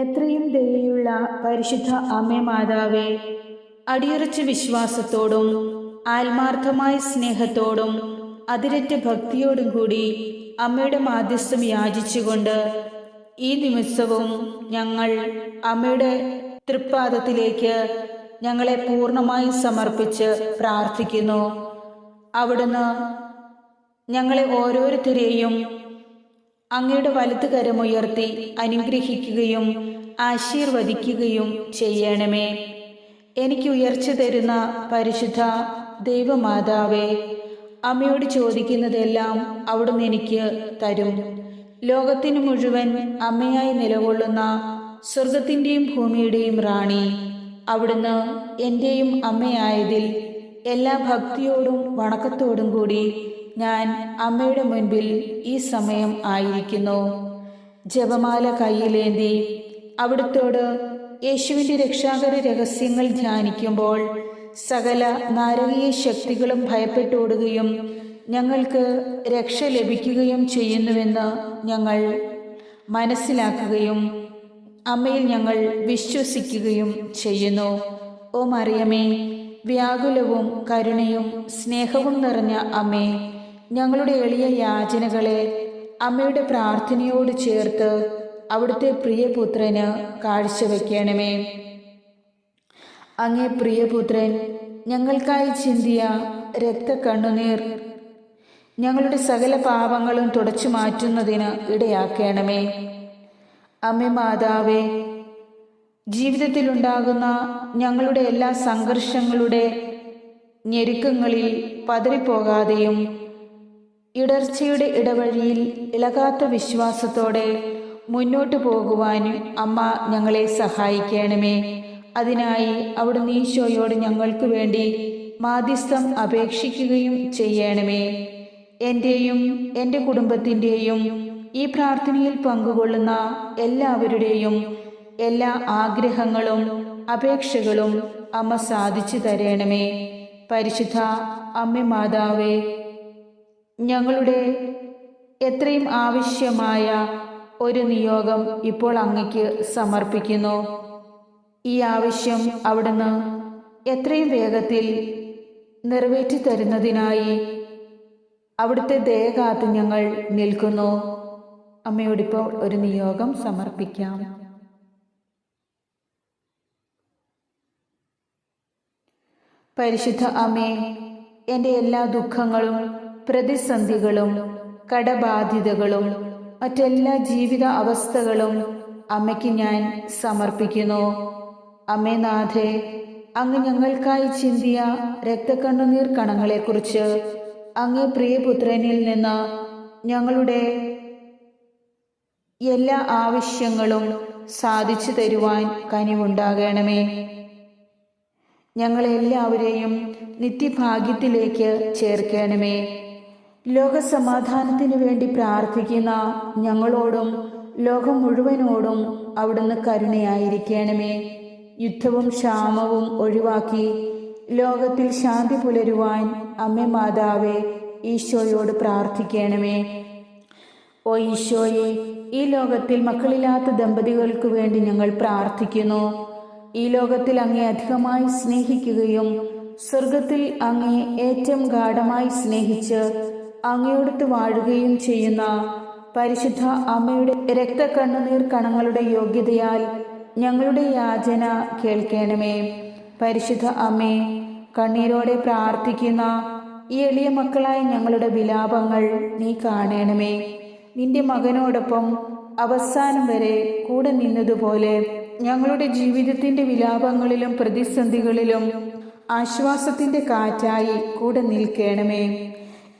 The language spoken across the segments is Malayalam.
എത്രയും ദയയുള്ള പരിശുദ്ധ അമ്മ മാതാവേ അടിയുറച്ച വിശ്വാസത്തോടും ആത്മാർത്ഥമായ സ്നേഹത്തോടും അതിരറ്റ ഭക്തിയോടും കൂടി അമ്മയുടെ മാധ്യസ്ഥം യാചിച്ചുകൊണ്ട് ഈ നിമിഷവും ഞങ്ങൾ അമ്മയുടെ തൃപ്പാദത്തിലേക്ക് ഞങ്ങളെ പൂർണമായി സമർപ്പിച്ച് പ്രാർത്ഥിക്കുന്നു. അവിടുന്ന് ഞങ്ങളെ ഓരോരുത്തരെയും അങ്ങയുടെ വലത്ത് കരമുയർത്തി അനുഗ്രഹിക്കുകയും ആശീർവദിക്കുകയും ചെയ്യണമേ. എനിക്ക് ഉയർച്ച തരുന്ന പരിശുദ്ധ ദൈവമാതാവേ അമ്മയോട് ചോദിക്കുന്നതെല്ലാം അവിടുന്ന് എനിക്ക് തരും. ലോകത്തിന് മുഴുവൻ അമ്മയായി നിലകൊള്ളുന്ന സ്വർഗത്തിന്റെയും ഭൂമിയുടെയും റാണി അവിടുന്ന് എന്റെയും അമ്മയായതിൽ എല്ലാ ഭക്തിയോടും വണക്കത്തോടും കൂടി ഞാൻ അമ്മയുടെ മുൻപിൽ ഈ സമയം ആയിരിക്കുന്നു. ജപമാല കയ്യിലേന്തി അവിടുത്തോട് യേശുവിന്റെ രക്ഷാകര രഹസ്യങ്ങൾ ധ്യാനിക്കുമ്പോൾ സകല നാരകീയ ശക്തികളും ഭയപ്പെട്ടോടുകയും ഞങ്ങൾക്ക് രക്ഷ ലഭിക്കുകയും ചെയ്യുന്നുവെന്ന് ഞങ്ങൾ മനസ്സിലാക്കുകയും അമ്മയിൽ ഞങ്ങൾ വിശ്വസിക്കുകയും ചെയ്യുന്നു. ഓ മറിയമേ വ്യാകുലവും കരുണയും സ്നേഹവും നിറഞ്ഞ അമ്മേ ഞങ്ങളുടെ എളിയ യാചനകളെ അമ്മയുടെ പ്രാർത്ഥനയോട് ചേർത്ത് അവിടുത്തെ പ്രിയപുത്രന് കാഴ്ചവെക്കണമേ അങ്ങേ പ്രിയപുത്രൻ ഞങ്ങൾക്കായി ചിന്തിയ രക്തക്കണ്ണുനീർ ഞങ്ങളുടെ സകല പാപങ്ങളും തുടച്ചു മാറ്റുന്നതിന് ഇടയാക്കണമേ. അമ്മ മാതാവേ ജീവിതത്തിലുണ്ടാകുന്ന ഞങ്ങളുടെ എല്ലാ സംഘർഷങ്ങളുടെ ഞെരുക്കങ്ങളിൽ പതറിപ്പോകാതെയും ഇടർച്ചയുടെ ഇടവഴിയിൽ ഇളകാത്ത വിശ്വാസത്തോടെ മുന്നോട്ടു പോകുവാനും അമ്മ ഞങ്ങളെ സഹായിക്കണമേ. അതിനായി അവിടുന്ന് ഈശോയോട് ഞങ്ങൾക്ക് വേണ്ടി മാധ്യസ്ഥം അപേക്ഷിക്കുകയും ചെയ്യണമേ. എന്റെയും എന്റെ കുടുംബത്തിന്റെയും ഈ പ്രാർത്ഥനയിൽ പങ്കുകൊള്ളുന്ന എല്ലാവരുടെയും എല്ലാ ആഗ്രഹങ്ങളും അപേക്ഷകളും അമ്മ സാധിച്ചു തരണമേ. പരിശുദ്ധ അമ്മ മാതാവേ ഞങ്ങളുടെ എത്രയും ആവശ്യമായ ഒരു നിയോഗം ഇപ്പോൾ അങ്ങയ്ക്ക് സമർപ്പിക്കുന്നു. ഈ ആവശ്യം അവിടുന്ന് എത്രയും വേഗത്തിൽ നിറവേറ്റി തരുന്നതിനായി അവിടുത്തെ ദയ കാത്ത് ഞങ്ങൾ നിൽക്കുന്നു. അമ്മയോടിപ്പോൾ ഒരു നിയോഗം സമർപ്പിക്കാം. പരിശുദ്ധ അമ്മേ എന്റെ എല്ലാ ദുഃഖങ്ങളും പ്രതിസന്ധികളും കടബാധ്യതകളും മറ്റെല്ലാ ജീവിത അവസ്ഥകളും അമ്മയ്ക്ക് ഞാൻ സമർപ്പിക്കുന്നു. അമ്മേ നാഥേ അങ്ങ് ഞങ്ങൾക്കായി ചിന്തിയ രക്തക്കണ്ണുനീർ കണങ്ങളെക്കുറിച്ച് അങ്ങ് പ്രിയപുത്രനിൽ നിന്ന് ഞങ്ങളുടെ എല്ലാ ആവശ്യങ്ങളും സാധിച്ചു തരുവാൻ കനിവുണ്ടാകണമേ. ഞങ്ങളെല്ലാവരെയും നിത്യഭാഗ്യത്തിലേക്ക് ചേർക്കണമേ. ലോകസമാധാനത്തിനു വേണ്ടി പ്രാർത്ഥിക്കുന്ന ഞങ്ങളോടും ലോകം മുഴുവനോടും അവിടുന്ന് കരുണയായിരിക്കണമേ. യുദ്ധവും ക്ഷാമവും ഒഴിവാക്കി ലോകത്തിൽ ശാന്തി പുലരുവാൻ അമ്മ മാതാവെ ഈശോയോട് പ്രാർത്ഥിക്കണമേ. ഓ ഈശോയെ ഈ ലോകത്തിൽ മക്കളില്ലാത്ത ദമ്പതികൾക്ക് വേണ്ടി ഞങ്ങൾ പ്രാർത്ഥിക്കുന്നു. ഈ ലോകത്തിൽ അങ്ങേ അധികമായി സ്നേഹിക്കുകയും സ്വർഗത്തിൽ അങ്ങേ ഏറ്റവും ഗാഠമായി സ്നേഹിച്ച് അങ്ങയോടത്ത് വാഴുകയും ചെയ്യുന്ന പരിശുദ്ധ അമ്മയുടെ രക്തക്കണ്ണുനീർ കണങ്ങളുടെ യോഗ്യതയാൽ ഞങ്ങളുടെ യാചന കേൾക്കണമേ. പരിശുദ്ധ അമ്മേ കണ്ണീരോടെ പ്രാർത്ഥിക്കുന്ന ഈ എളിയ മക്കളായ ഞങ്ങളുടെ വിലാപങ്ങൾ നീ കാണണമേ. നിന്റെ മകനോടൊപ്പം അവസാനം വരെ കൂടെ നിന്നതുപോലെ ഞങ്ങളുടെ ജീവിതത്തിന്റെ വിലാപങ്ങളിലും പ്രതിസന്ധികളിലും ആശ്വാസത്തിന്റെ കാറ്റായി കൂടെ നിൽക്കണമേ.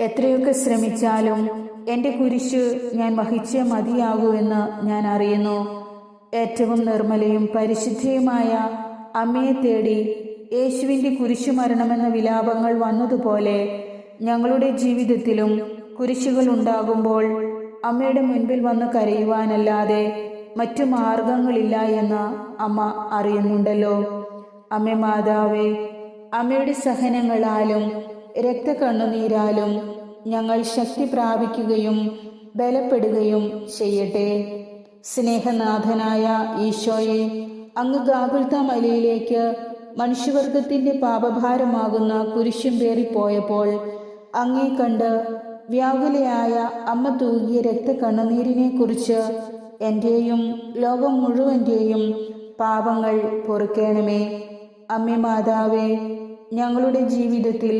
എത്രയൊക്കെ ശ്രമിച്ചാലും എന്റെ കുരിശ് ഞാൻ വഹിച്ചേ മതിയാകൂ എന്ന് ഞാൻ അറിയുന്നു. ഏറ്റവും നിർമ്മലയും പരിശുദ്ധയുമായ അമ്മയെ തേടി യേശുവിന്റെ കുരിശു മരണമെന്ന വിലാപങ്ങൾ വന്നതുപോലെ ഞങ്ങളുടെ ജീവിതത്തിലും കുരിശുകൾ ഉണ്ടാകുമ്പോൾ അമ്മയുടെ മുൻപിൽ വന്ന് കരയുവാനല്ലാതെ മറ്റു മാർഗങ്ങളില്ല എന്ന് അമ്മ അറിയുന്നുണ്ടല്ലോ. അമ്മ മാതാവേ അമ്മയുടെ സഹനങ്ങളാലും രക്തകണ്ണുനീരാലും ഞങ്ങൾ ശക്തി പ്രാപിക്കുകയും ബലപ്പെടുകയും ചെയ്യട്ടെ. സ്നേഹനാഥനായ ഈശോയെ അങ്ങ് ഗാഗുൽത്ത മലയിലേക്ക് മനുഷ്യവർഗത്തിന്റെ പാപഭാരമാകുന്ന കുരിശും പേറിപ്പോയപ്പോൾ അങ്ങേ കണ്ട് വ്യാകുലയായ അമ്മ തൂകിയ കുറിച്ച് എന്റെയും ലോകം മുഴുവന്റെയും പാപങ്ങൾ പൊറുക്കേണമേ. അമ്മേ മാതാവേ ഞങ്ങളുടെ ജീവിതത്തിൽ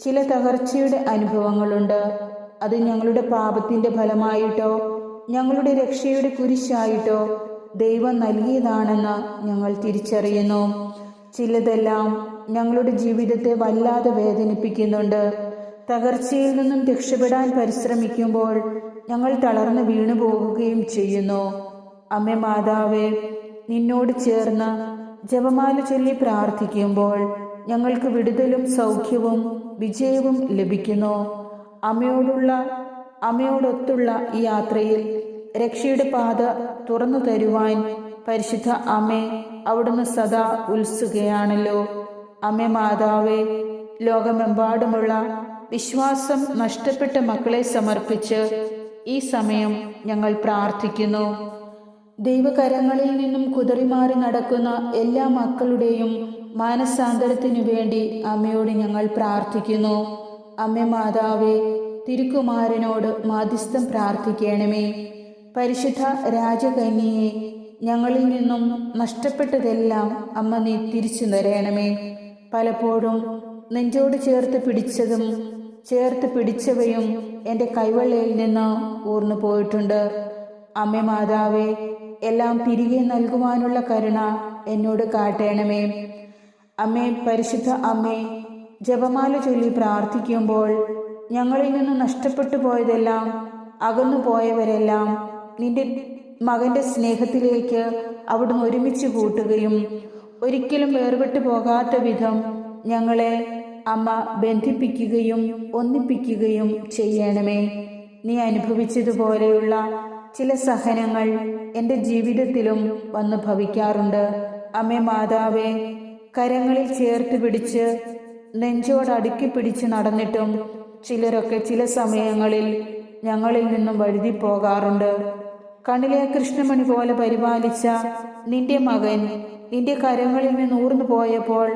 ചില തകർച്ചയുടെ അനുഭവങ്ങളുണ്ട്. അത് ഞങ്ങളുടെ പാപത്തിന്റെ ഫലമായിട്ടോ ഞങ്ങളുടെ രക്ഷയുടെ കുരിശായിട്ടോ ദൈവം നൽകിയതാണെന്ന് ഞങ്ങൾ തിരിച്ചറിയുന്നു. ചിലതെല്ലാം ഞങ്ങളുടെ ജീവിതത്തെ വല്ലാതെ വേദനിപ്പിക്കുന്നുണ്ട്. തകർച്ചയിൽ നിന്നും രക്ഷപ്പെടാൻ പരിശ്രമിക്കുമ്പോൾ ഞങ്ങൾ തളർന്നു വീണു പോകുകയും ചെയ്യുന്നു. അമ്മ മാതാവേ നിന്നോട് ചേർന്ന് ജപമാല ചൊല്ലി പ്രാർത്ഥിക്കുമ്പോൾ ഞങ്ങൾക്ക് വിടുതലും സൗഖ്യവും വിജയവും ലഭിക്കുന്നു. അമ്മയോടുള്ള അമ്മയോടൊത്തുള്ള ഈ യാത്രയിൽ രക്ഷയുടെ പാത തുറന്നു തരുവാൻ പരിശുദ്ധ അമ്മേ അവിടുന്ന് സദാ ഉത്സുകയാണല്ലോ. അമ്മ മാതാവേ ലോകമെമ്പാടുമുള്ള വിശ്വാസം നഷ്ടപ്പെട്ട മക്കളെ സമർപ്പിച്ച് ഈ സമയം ഞങ്ങൾ പ്രാർത്ഥിക്കുന്നു. ദൈവകരങ്ങളിൽ നിന്നും കുതറിമാറി നടക്കുന്ന എല്ലാ മക്കളുടെയും മാനസാന്തരത്തിനു വേണ്ടി അമ്മയോട് ഞങ്ങൾ പ്രാർത്ഥിക്കുന്നു. അമ്മ മാതാവേ തിരുക്കുമാരനോട് മാധ്യസ്ഥം പ്രാർത്ഥിക്കണമേ. പരിശുദ്ധ രാജകന്യയെ ഞങ്ങളിൽ നിന്നും നഷ്ടപ്പെട്ടതെല്ലാം അമ്മ നീ തിരിച്ചു തരണമേ. പലപ്പോഴും നെഞ്ചോട് ചേർത്ത് പിടിച്ചതും ചേർത്ത് പിടിച്ചവയും എന്റെ കൈവെള്ളയിൽ നിന്ന് ഊർന്നു പോയിട്ടുണ്ട്. അമ്മ മാതാവേ എല്ലാം തിരികെ നൽകുവാനുള്ള കരുണ എന്നോട് കാട്ടണമേ. അമ്മേ പരിശുദ്ധ അമ്മേ ജപമാല ചൊല്ലി പ്രാർത്ഥിക്കുമ്പോൾ ഞങ്ങളിൽ നിന്ന് നഷ്ടപ്പെട്ടു പോയതെല്ലാം അകന്നു പോയവരെല്ലാം നിന്റെ മകന്റെ സ്നേഹത്തിലേക്ക് അവിടുന്ന് ഒരുമിച്ച് കൂട്ടുകയും ഒരിക്കലും വേർപെട്ടു പോകാത്ത വിധം ഞങ്ങളെ അമ്മ ബന്ധിപ്പിക്കുകയും ഒന്നിപ്പിക്കുകയും ചെയ്യണമേ. നീ അനുഭവിച്ചതുപോലെയുള്ള ചില സഹനങ്ങൾ എന്റെ ജീവിതത്തിലും വന്നു ഭവിക്കാറുണ്ട്. അമ്മേ മാതാവേ കരങ്ങളിൽ ചേർത്ത് പിടിച്ച് നെഞ്ചോട് അടുക്കി പിടിച്ച് നടന്നിട്ടും ചിലരൊക്കെ ചില സമയങ്ങളിൽ ഞങ്ങളിൽ നിന്നും വഴുതി പോകാറുണ്ട്. കണ്ണിലെ കൃഷ്ണമണി പോലെ പരിപാലിച്ച നിന്റെ മകൻ നിന്റെ കരങ്ങളിൽ നിന്ന് ഊർന്നു പോയപ്പോൾ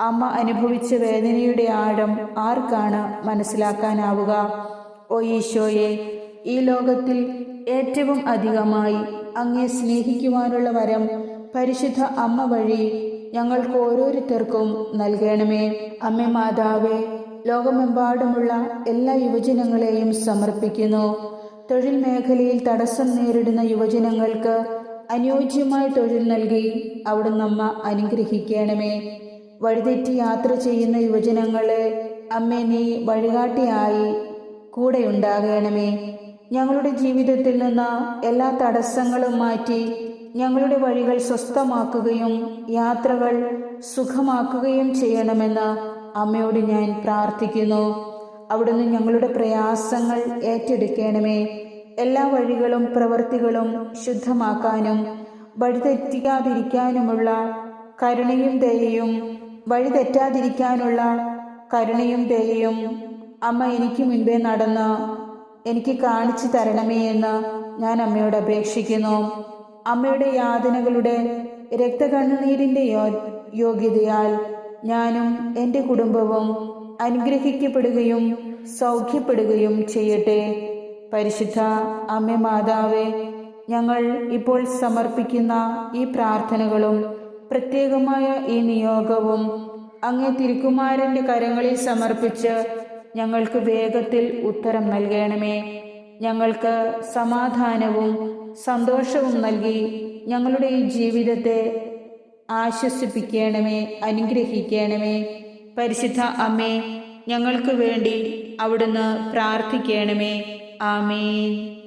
അമ്മ അനുഭവിച്ച വേദനയുടെ ആഴം ആർക്കാണ് മനസ്സിലാക്കാനാവുക? ഓ ഈശോയെ ഈ ലോകത്തിൽ ഏറ്റവും അധികമായി അങ്ങേ സ്നേഹിക്കുവാനുള്ള വരം പരിശുദ്ധ അമ്മ വഴി ഞങ്ങൾക്ക് ഓരോരുത്തർക്കും നൽകണമേ. അമ്മ മാതാവേ ലോകമെമ്പാടുമുള്ള എല്ലാ യുവജനങ്ങളെയും സമർപ്പിക്കുന്നു. തൊഴിൽ മേഖലയിൽ തടസ്സം നേരിടുന്ന യുവജനങ്ങൾക്ക് അനുയോജ്യമായ തൊഴിൽ നൽകി അവിടുന്ന് അമ്മ അനുഗ്രഹിക്കണമേ. വഴിതെറ്റി യാത്ര ചെയ്യുന്ന യുവജനങ്ങളെ അമ്മ നീ വഴികാട്ടിയായി കൂടെ ഉണ്ടാകണമേ. ഞങ്ങളുടെ ജീവിതത്തിൽ നിന്ന് എല്ലാ തടസ്സങ്ങളും മാറ്റി ഞങ്ങളുടെ വഴികൾ സ്വസ്ഥമാക്കുകയും യാത്രകൾ സുഖമാക്കുകയും ചെയ്യണമെന്ന് അമ്മയോട് ഞാൻ പ്രാർത്ഥിക്കുന്നു. അവിടുന്ന് ഞങ്ങളുടെ പ്രയാസങ്ങൾ ഏറ്റെടുക്കണമേ. എല്ലാ വഴികളും പ്രവൃത്തികളും ശുദ്ധമാക്കാനും വഴിതെറ്റിക്കാതിരിക്കാനുമുള്ള കരുണയും ദയയും വഴിതെറ്റാതിരിക്കാനുള്ള കരുണയും ദയയും അമ്മ എനിക്ക് മുൻപേ നടന്ന് എനിക്ക് കാണിച്ചു തരണമേ എന്ന് ഞാൻ അമ്മയോട് അപേക്ഷിക്കുന്നു. അമ്മയുടെ യാതനകളുടെ രക്തകണ്ണുനീരിന്റെ യോഗ്യതയാൽ ഞാനും എന്റെ കുടുംബവും അനുഗ്രഹിക്കപ്പെടുകയും സൗഖ്യപ്പെടുകയും ചെയ്യട്ടെ. പരിശുദ്ധ അമ്മ മാതാവേ ഞങ്ങൾ ഇപ്പോൾ സമർപ്പിക്കുന്ന ഈ പ്രാർത്ഥനകളും പ്രത്യേകമായ ഈ നിയോഗവും അങ്ങേ തിരുക്കുമാരന്റെ കരങ്ങളിൽ സമർപ്പിച്ച് ഞങ്ങൾക്ക് വേഗത്തിൽ ഉത്തരം നൽകണമേ. ഞങ്ങൾക്ക് സമാധാനവും സന്തോഷവും നൽകി ഞങ്ങളുടെ ഈ ജീവിതത്തെ ആശ്വസിപ്പിക്കണമേ അനുഗ്രഹിക്കണമേ. പരിശുദ്ധ അമ്മേ ഞങ്ങൾക്ക് വേണ്ടി അവിടുന്ന് പ്രാർത്ഥിക്കണമേ. ആമേൻ.